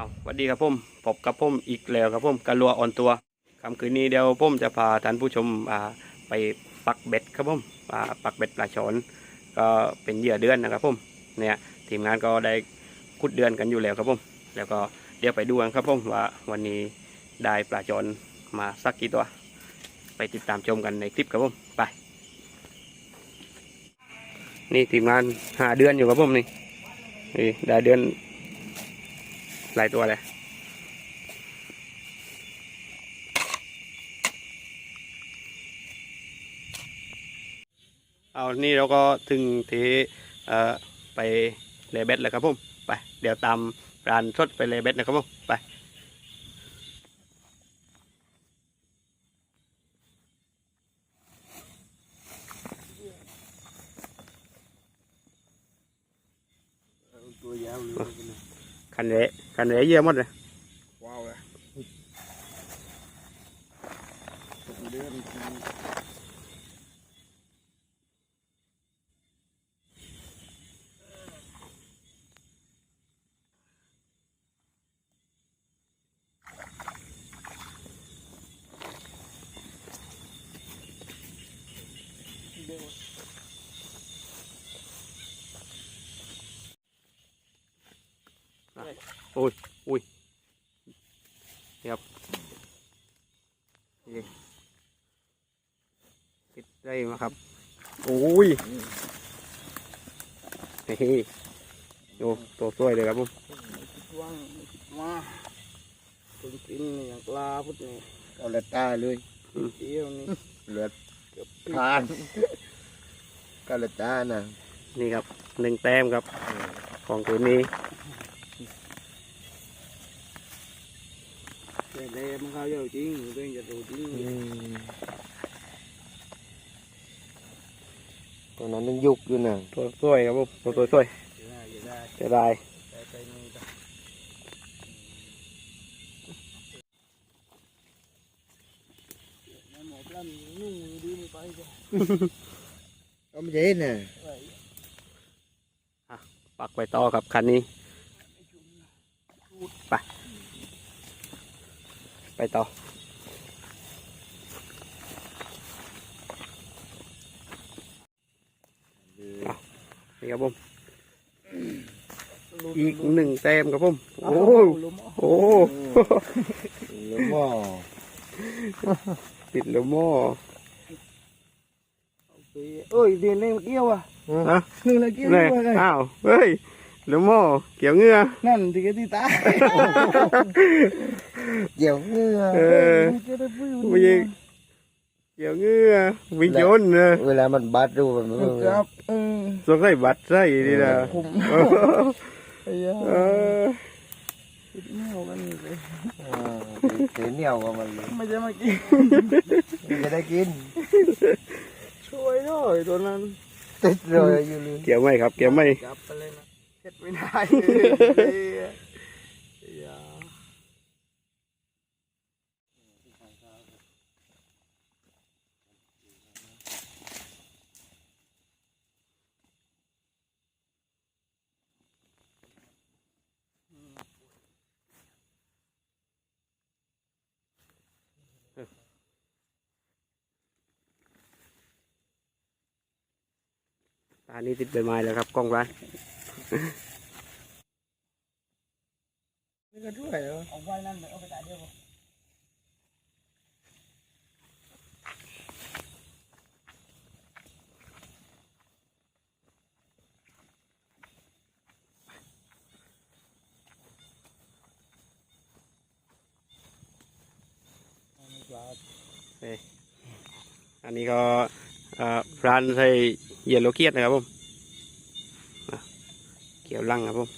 าวสวัสดีครับผมพบกับผมอีกแล้วครับผมกระลัวอ่อนตัวคำคืนนี้เดี๋ยวผมจะพาท่านผู้ชมอ่าไปปักเบ็ดครับผมอ่าปักเบ็ดปลาชอนก็เป็นเหยื่อเดือนนะครับผมเนี่ยทีมงานก็ได้คุดเดือนกันอยู่แล้วครับผมแล้วก็เดี๋ยวไปดูกันครับผมว่าวันนี้ได้ปลาชอนมาสักกี่ตัว ไปติดตามชมกันในคลิปครับผมไป นี่ทีมงานหาเดือนอยู่ครับผมนี่นี่ได้เดือน หลายตัวเลยเอานี่เราก็ถึงที่ไปเลเบสแล้วครับผมไปเดี๋ยวตามร้านสดไปเลเบสนะครับผมไปตัวยาวเลยคันเละ คันเละเยอะหมดเลย ว้าวเลยเดือนที่ คิดได้มาครับโอ้ยนี่โอ้ตัวสวยเลยครับผมว่างมาถึงกินอย่างปลาพุทธนี่เอาละตาเลยเที่ยวนี่เหลือเกือบทานก็ละตานะนี่ครับหนึ่งแต้มครับ ของคืนนี้ แต่เล่มันเขาเยอะจริงเรื่องจะดูจริงตอนนั้นยังยุกอยู่นะตัวสวยครับผมตัวตัวสวยจะได้จะได้เสียดายแต่ใจนี่ก็หมอปลานุ่งดีไม่ไปจ้ะก็ไม่ใช่น่ะปักไปต่อครับคันนี้ ไป ไปต่อ นี่ครับผมอีกหนึ่งแต้มครับผมโอ้โหโอ้โหหรือว่าติดแล้วหม้อเอ้ยเรียนเล่นเกี้ยวอะฮะคืออะไรเกี้ยวเลยด้วยไงอ้าวเฮ้ยแล้วหม้อเกี่ยวเหงือนั่นที่แกที่ตาย เกี่ยวเงื่อเออจะได้พูดไม่ใช่เกี่ยวเหงือวิ่งโยนเนอะเวลามันบัดดูมันมันครับเออสงสัยบัตรใส่ดีนะผมไอ้ยาเออไม่เอากันเลยเสียเหนียวกับมันเลยไม่จะมากินมันจะได้กิน ช่วยด้วยตัวนั้นติดเลยอยู่เลยเกี่ยวไหมครับ เกี่ยวไหมจับไปเลยนะเช็ดไม่ได้ ตานี้ติดใบไม้แล้วครับกล้องร้านนี่ก็ช่วยเหรอเอาไว้นั่นเอาไปตายเดียวอันนี้ก็เอ่อร้านใส่ เหยลโลเกียดนะครับผมเกี่ยวลังครับผม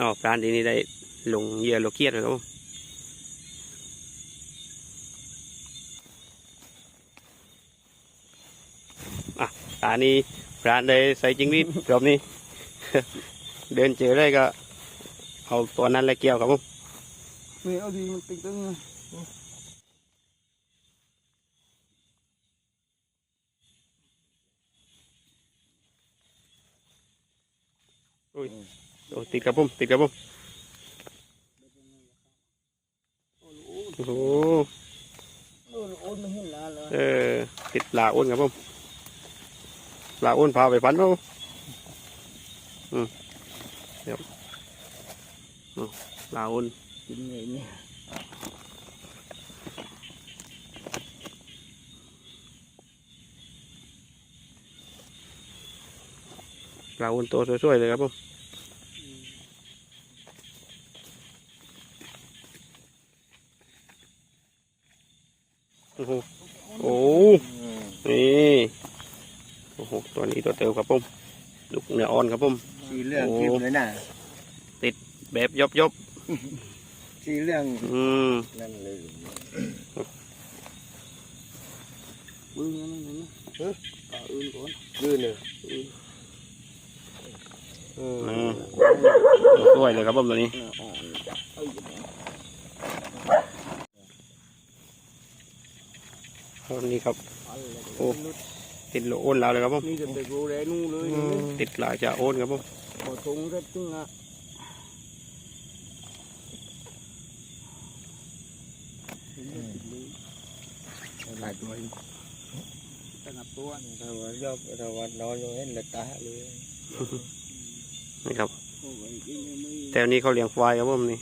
อ๋อร้านนี้ได้ลงเยลโลเกียดนะครับผมอะร้านนี้ร้านได้ใส่จิงรีดรอบนี้ เดินเจอได้ก็ เอาตัวนั้นและเกี่ยวครับผมไม่เอาดีมันติดตึงโอ้ยโอ้ติดครับผมติดครับผมโอ้โหเออติดปลาอ้นครับผมปลาอ้นพาไปพันเขาอืมเดี๋ยว ปลาอ้นกินไงเนี่ยปลาอ้นตัวสวยๆเลยครับผมโอ้โหโอ้นี่โอ้โหตัวนี้ตัวเติมครับผมลูกเนื้ออ่อนครับผมสีเหลืองเข้มเลยนะ แบบยบยบสีเหลืองๆอืมนั่นเลยบึ้งนั่นนี่เฮ้ยตาอื่นก่อนดื้อเลยอืมสวยเลยครับผมตัวนี้เนื้ออ่อนจับเอ้ยตัวนี้ครับอันเลยโอ้ติดโลอ้นแล้วเลยครับผมนี่จะไปกูแลนู่นเลยอืมติดหลายจะโอนครับผมพอตรงเร็ดตึ้งอะ หลายตัวตั้งตัวถ้าว่ายอบถ้าว่านอนอยู่เห็นเลยตาเลยนี่ครับโอ้ยกินไม่มีแต่วันนี้เขาเลี้ยงควายครับผมนี่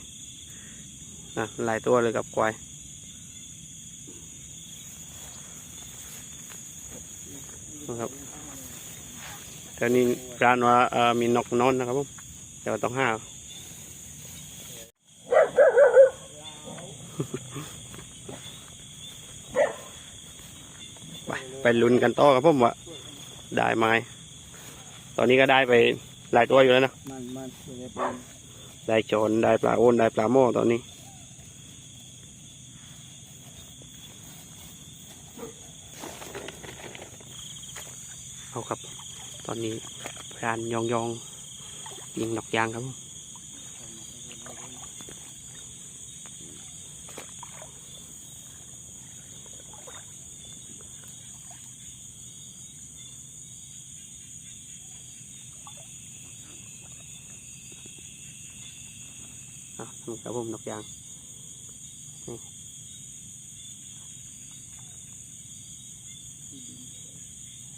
นะหลายตัวเลยกับควายนะครับแต่นี่ร้านว่าเอ่อมีนกนอนนะครับผมเดี๋ยวต้องห้า ไปลุ้นกันต่อครับผมว่าได้ไหมตอนนี้ก็ได้ไปหลายตัวอยู่แล้วนะมันมันได้เป็นได้โจรได้ปลาโอนได้ปลาโม่ตอนนี้เอาครับ ตอนนี้พรานยองยองยิงนกยางครับ ผมอ่ะนี่ครับผมนกยางนี่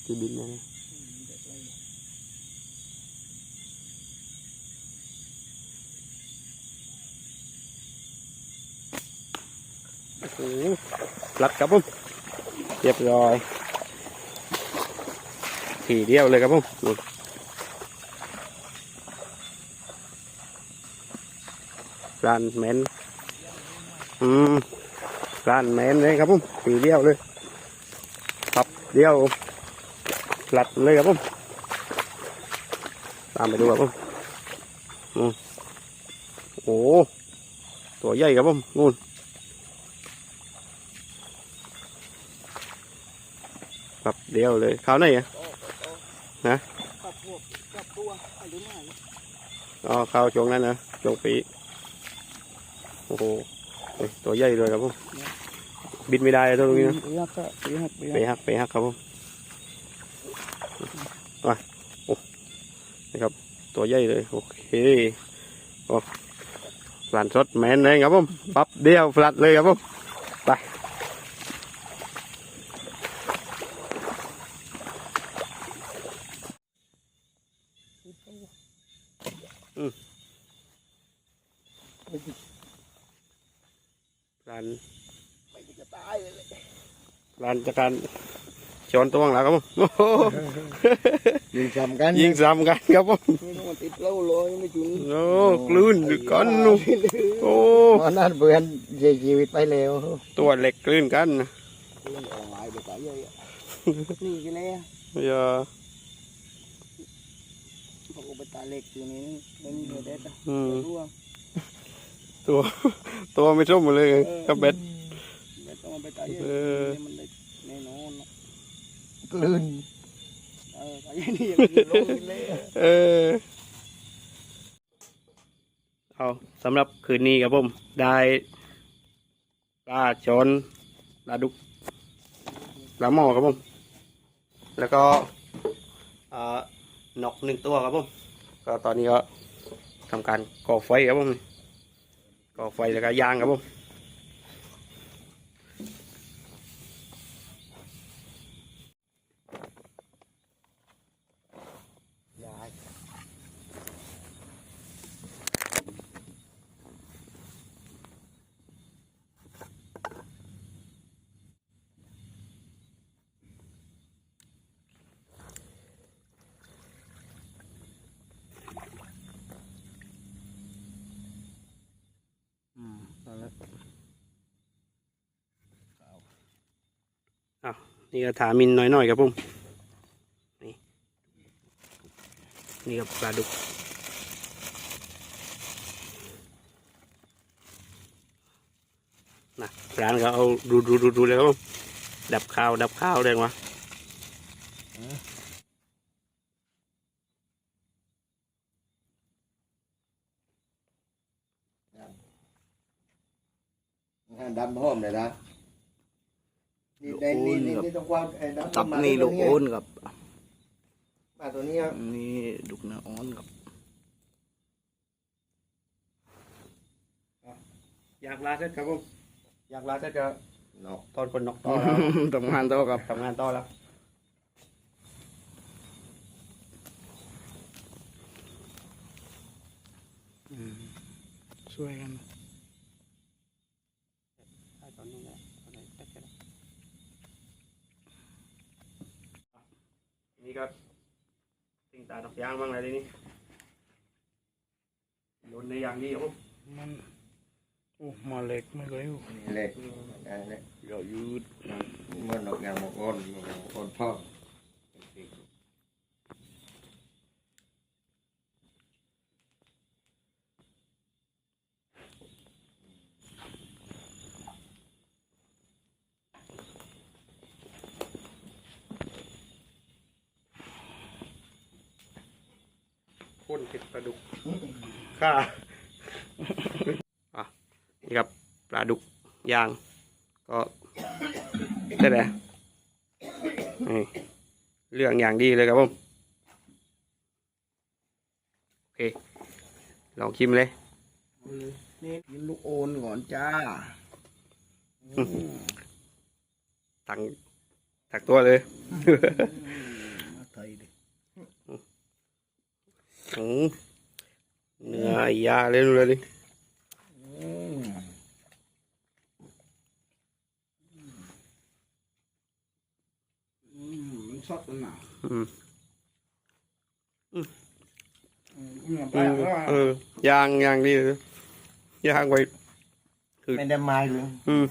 ที่บินนะนะโอ้โหรัดครับผมเรียบร้อยทีเดียวเลยครับผม ร้านแมนอืมร้านแมนเลยครับผมทีเดียวเลยปับเดียวหลัดเลยครับผมตามไปดูครับผมอืมโอ้โหตัวใหญ่ครับผมนู่นครับเดียวเลยเขาไหนอะกับพวกกับตัวอะไรไม่รู้อ๋อเขาช่วงนั้นนะช่วงปีโอ้โหเฮ้ยตัวใหญ่เลยครับผมบินไม่ได้ตัวตรงนี้นะไปฮักก็ไปฮักไปไปฮักหักไปหักครับผมมาโอ้นี่ครับ ตัวใหญ่เลยโอเคโอ้ฟลันสดแมนเลยครับผมปั๊บเดียวฟลัดเลยครับผมไปอืมฟลัน ไปจะตายเลย ร้านจากการชนตัวแล้วครับผมโอ้โหยิงจำกันยิงซ้ำกันครับผมนี่ต้องติดเหล้าลอยไม่จุนโอ้กลืนดึกก้อนลูกโอ้ตอนนั้นเพื่อนเสียชีวิตไปแล้วตัวเล็กกลืนกันนะเล่นออนไลน์ไปตายเยอะนี่กันเลยอย่าพวกไปตาเล็กอยู่นี่ไม่มีเด็ดอะอืมร่วงตัวตัวไม่ส้มหมดเลยกับเบ็ดเด็ดต้อง ไปตายเยอะเออมันได้แน่นอนกลืนเออตายนี่ยังลงเลยเออเอาสำหรับคืนนี้ครับผมได้ปลาชนปลาดุกปลาหม้อครับผมแล้วก็อ่านกหนึ่งตัวครับผมก็ตอนนี้ก็ทำการก่อไฟครับผมก่อไฟแล้วก็ย่างครับผม นั่นแหละนี่ก็ถามินน่อยๆครับผมนี่นี่ก็ปลาดุกนะร้านก็เอาดูดูดูดูเลยครับผมดับข้าวดับข้าวเลยวะ ดำหอมเลยนะนี่ได้นี่นี่นี่ต้องความไอ้ดำตับมานี่ตัลูวกเยโอนกับมาตัวนี้ครับนี่ลูกเนื้ออ่อนกับ อยากลาเสร็จครับผมอยากลาเสร็จก็เนาะตอนคนนอกต่อแล้วทำงานต่อกับทำงานต่อแล้วช่วยกัน ตอนนี้แหละ นี่ก็ติงตาดอกยางบ้างอะไรทีนี้โดนในอย่างนี้ครับผมมันโอ้มาเล็กไม่เคยอยู่นี่เลยได้เลยเรายืดมันดอกยางมะกอนมะกอนพ่อ พ่นเผ็ดปลาดุกข้าอะนี่ครับปลาดุกย่าง ก็ได้แหละนี่เรื่องอย่างดีเลยครับผมโอเคลองชิมเลยนี่กินลูกโอนก่อนจ้าตังตักตัวเลย มาไทยดิ อืม เนื้อไอ้ยาเลยดูเลยดิอืมอืมมันสดแล้วนะอืมอืมเนี่ยแปลอืกมแล้วอะเออย่างย่างดีเลยย่างไว้ไม่ได้ไม้เลยอืม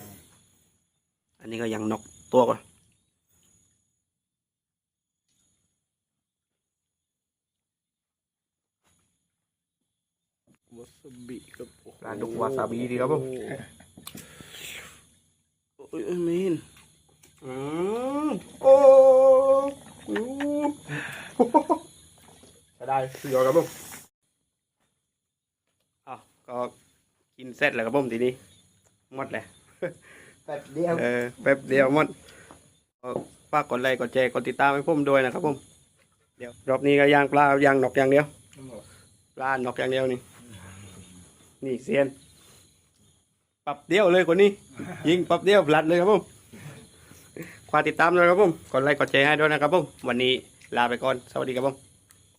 อันนี้ก็ยังนกตัวก่อน วาซาบิกับโอ้โหปลาดุกวาซาบิดีครับผมโอ้ยมีนอืมโอ้อืมจะได้สุดยอดครับผมอ้าวก็กินเสร็จแล้วครับผมทีนี้หมดเลยแป๊บเดียวเออแป๊บเดียวหมดก็ฝากกดไลค์กดแชร์กดติดตามให้ผมด้วยนะครับผมเดี๋ยวรอบนี้ก็ย่างปลาย่างนกอย่างเดียวปลานกอย่างเดียวนี่ นี่เซียนปรับเดียวเลยคนนี้ ยิงปรับเดียวพลัดเลยครับผมควาติดตามเลยครับผมกดไลค์กดแชร์ให้ด้วยนะครับผมวันนี้ลาไปก่อนสวัสดีครับผม